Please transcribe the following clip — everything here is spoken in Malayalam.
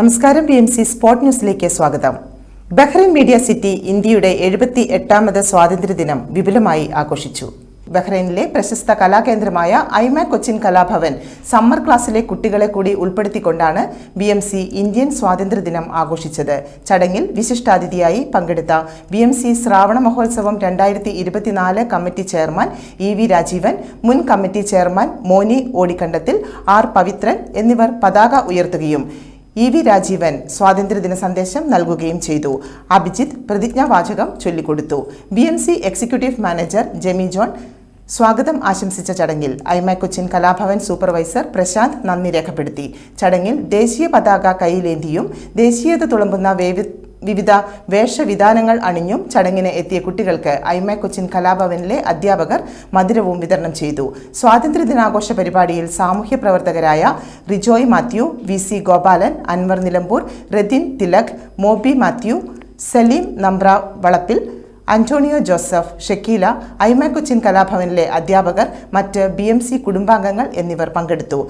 നമസ്കാരം പി എം സി സ്പോട്ട് ന്യൂസിലേക്ക് സ്വാഗതം. ബഹ്റൈൻ മീഡിയ സിറ്റി ഇന്ത്യയുടെ എഴുപത്തി എട്ടാമത് സ്വാതന്ത്ര്യദിനം വിപുലമായി ആഘോഷിച്ചു. ബഹ്റൈനിലെ പ്രശസ്ത കലാകേന്ദ്രമായ ഐമാ കൊച്ചിൻ കലാഭവൻ സമ്മർ ക്ലാസ്സിലെ കുട്ടികളെ കൂടി ഉൾപ്പെടുത്തിക്കൊണ്ടാണ് ബി എം സി ഇന്ത്യൻ സ്വാതന്ത്ര്യദിനം ആഘോഷിച്ചത്. ചടങ്ങിൽ വിശിഷ്ടാതിഥിയായി പങ്കെടുത്ത ബി എം സി ശ്രാവണ മഹോത്സവം രണ്ടായിരത്തി ഇരുപത്തിനാല് committee chairman E V Rajeevan മുൻ committee chairman Moni Odikkandathil R Pavithran എന്നിവർ പതാക ഉയർത്തുകയും ഇ വി രാജീവൻ സ്വാതന്ത്ര്യദിന സന്ദേശം നൽകുകയും ചെയ്തു. അഭിജിത്ത് പ്രതിജ്ഞാവാചകം ചൊല്ലിക്കൊടുത്തു. B M C executive manager Jemi John സ്വാഗതം ആശംസിച്ച ചടങ്ങിൽ ഐമ കൊച്ചിൻ കലാഭവൻ സൂപ്പർവൈസർ പ്രശാന്ത് നന്ദി രേഖപ്പെടുത്തി. ചടങ്ങിൽ ദേശീയ പതാക കൈയിലേന്തിയും ദേശീയത തുളുമ്പുന്ന വേവി വിവിധ വേഷവിധാനങ്ങൾ അണിഞ്ഞും ചടങ്ങിന് എത്തിയ കുട്ടികൾക്ക് ഐമ കൊച്ചിൻ കലാഭവനിലെ അധ്യാപകർ മധുരവും വിതരണം ചെയ്തു. സ്വാതന്ത്ര്യ ദിനാഘോഷ പരിപാടിയിൽ സാമൂഹ്യ പ്രവർത്തകരായ Rijoy Mathew V C Gopalan Anwar Nilambur Rathin Thilak Mobi Mathew Saleem Nambra Valappil Antonio Joseph Shakeela Aima Cochin കലാഭവനിലെ അധ്യാപകർ മറ്റ് ബി കുടുംബാംഗങ്ങൾ എന്നിവർ പങ്കെടുത്തു.